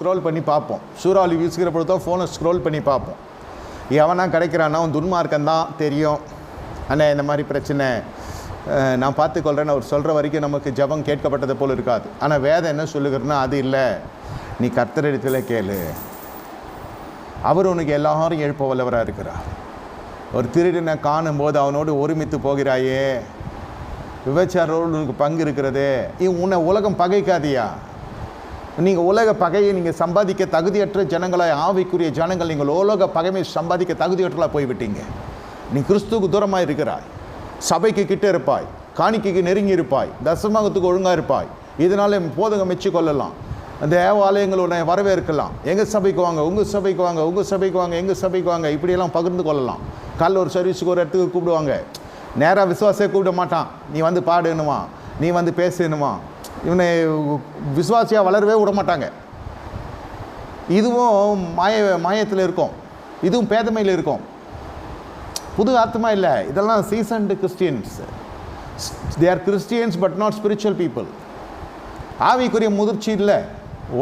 Scroll பண்ணி பார்ப்போம். சூறாவளி வீசுகிற பொழுது தான் ஃபோனை ஸ்க்ரோல் பண்ணி பார்ப்போம். எவனா கிடைக்கிறான்னா அவன் துன்மார்க்கந்தான் தெரியும். அண்ணே இந்த மாதிரி பிரச்சனை நான் பார்த்துக்கொள்கிறேன்னு அவர் சொல்கிற வரைக்கும் நமக்கு ஜெபம் கேட்கப்பட்டது போல் இருக்காது. ஆனால் வேதம் என்ன சொல்லுகிறன்னா அது இல்லை. நீ கர்த்தரிடத்துல கேளு. அவர் உனக்கு எல்லாரும் எழுப்ப வல்லவராக இருக்கிறார். ஒரு திருடனை காணும்போது அவனோடு ஒருமித்து போகிறாயே. விபச்சாரோடு உனக்கு பங்கு இருக்கிறதே. இவன் உன்னை உலகம் பகைக்காதியா? நீங்கள் உலக பகையை நீங்கள் சம்பாதிக்க தகுதியற்ற ஜனங்களாய் ஆவிக்குரிய ஜனங்கள் நீங்கள் உலக பகைமை சம்பாதிக்க தகுதியற்றலாக போய்விட்டீங்க. நீ கிறிஸ்துவுக்கு தூரமாக இருக்கிறாய். சபைக்கு கிட்ட இருப்பாய். காணிக்கைக்கு நெருங்கி இருப்பாய். தசமகத்துக்கு ஒழுங்காக இருப்பாய். இதனால போதுங்க மெச்சு கொள்ளலாம் அந்த தேவாலயங்களோட வரவேற்கலாம். எங்கள் சபைக்கு வாங்க? உங்கள் சபைக்கு வாங்க. உங்கள் சபைக்கு வாங்க. எங்கள் சபைக்கு வாங்க? இப்படியெல்லாம் பகிர்ந்து கொள்ளலாம். காலைல ஒரு சர்வீஸுக்கு ஒரு இடத்துக்கு கூப்பிடுவாங்க. நேராக விசுவாசே கூப்பிட மாட்டான். நீ வந்து பாடுனுமா நீ வந்து பேசுனுமா இவனை விசுவாசியாக வளரவே விட மாட்டாங்க இதுவும் மாய மாயத்தில் இருக்கும். இதுவும் பேதமையில் இருக்கும். புது ஆத்மா இல்லை. இதெல்லாம் seasoned christians they are christians but not spiritual people ஆவிக்குரிய முதிர்ச்சி இல்லை.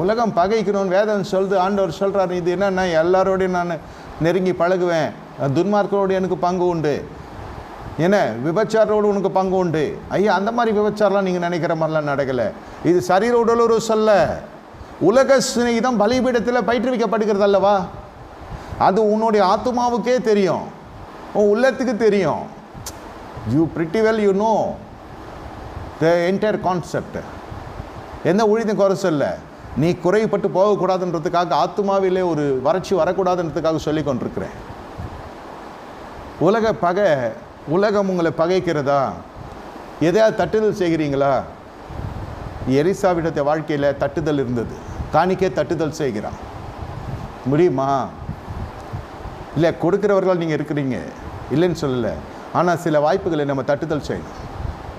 உலகம் பகைக்கணும்னு வேதம் சொல்லுது. ஆண்டவர் சொல்கிறார் இது என்னென்னா எல்லாரோடையும் நான் நெருங்கி பழகுவேன். துன்மார்க்கரோடு எனக்கு பங்கு உண்டு. என்ன விபச்சாரோடு உனக்கு பங்கு உண்டு? ஐயா அந்த மாதிரி விபச்சாரம்லாம் நீங்கள் நினைக்கிற மாதிரிலாம் நடக்கலை. இது சரீர உடலுறவு சொல்ல. உலக சிநேகிதம் பலிபீடத்தில் பயிற்றுவிக்கப்படுகிறது அல்லவா? அது உன்னுடைய ஆத்மாவுக்கே தெரியும். உன் உள்ளத்துக்கு தெரியும். You pretty well you know the entire concept எந்த ஊழியத்தையும் குறை சொல்ல? நீ குறைப்பட்டு போகக்கூடாதுன்றதுக்காக ஆத்மாவிலே ஒரு வறட்சி வரக்கூடாதுன்றதுக்காக சொல்லி கொண்டிருக்கிறேன் உலக பகை உலகம் உங்களை பகைக்கிறதா? எதையாவது தட்டுதல் செய்கிறீங்களா? எரிசாவிடத்தை வாழ்க்கையில் தட்டுதல் இருந்தது. காணிக்கே தட்டுதல் செய்கிறான். முடியுமா? இல்லை கொடுக்குறவர்கள் நீங்கள் இருக்கிறீங்க. இல்லைன்னு சொல்லலை. ஆனால் சில வாய்ப்புகளை நம்ம தட்டுதல் செய்யணும்.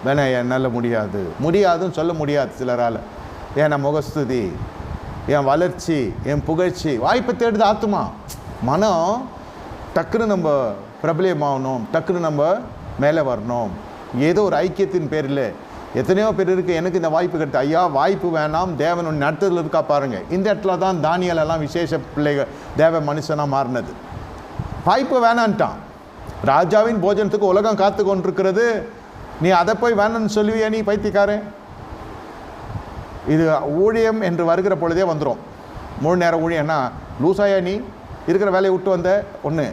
வேணா என்னால் முடியாது. முடியாதுன்னு சொல்ல முடியாது சிலரால். ஏன் முகஸ்துதி? என் வளர்ச்சி என் புகழ்ச்சி. வாய்ப்பை தேடுது ஆத்துமா. மனம் டக்குன்னு நம்ம பிரபலியமாகணும் டக்குன்னு நம்ம மேலே வரணும். ஏதோ ஒரு ஐக்கியத்தின் பேரில். எத்தனையோ பேர் இருக்குது எனக்கு இந்த வாய்ப்பு கிடைத்து ஐயா வாய்ப்பு வேணாம் தேவன் ஒன்று நடத்துதல் இருக்கா பாருங்கள் இந்த இடத்துல தான் தானியல் எல்லாம் விசேஷ பிள்ளைகள் தேவ மனுஷனாக மாறினது. வாய்ப்பு வேணான்ட்டான். ராஜாவின் போஜனத்துக்கு உலகம் காத்து கொண்டிருக்கிறது. நீ அதை போய் வேணும்னு சொல்லுவியா நீ பைத்தியக்காரன்? இது ஊழியம் என்று வருகிற பொழுதே வந்துடும் முழு நேரம் ஊழியம்னா லூசாயா நீ இருக்கிற வேலையை விட்டு வந்த ஒன்று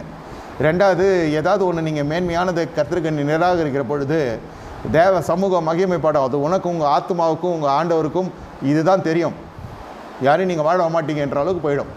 ரெண்டாவது ஏதாவது ஒன்று நீங்கள் மேன்மையானதை கத்திரிக்க நீ நிராகரிக்கிற பொழுது தேவ சமூக மகிமைப்படும் அது உனக்கு உங்கள் ஆத்மாவுக்கும் உங்கள் ஆண்டவருக்கும் இதுதான் தெரியும். யாரையும் நீங்கள் வாழ மாட்டீங்கன்ற அளவுக்கு போயிடும்.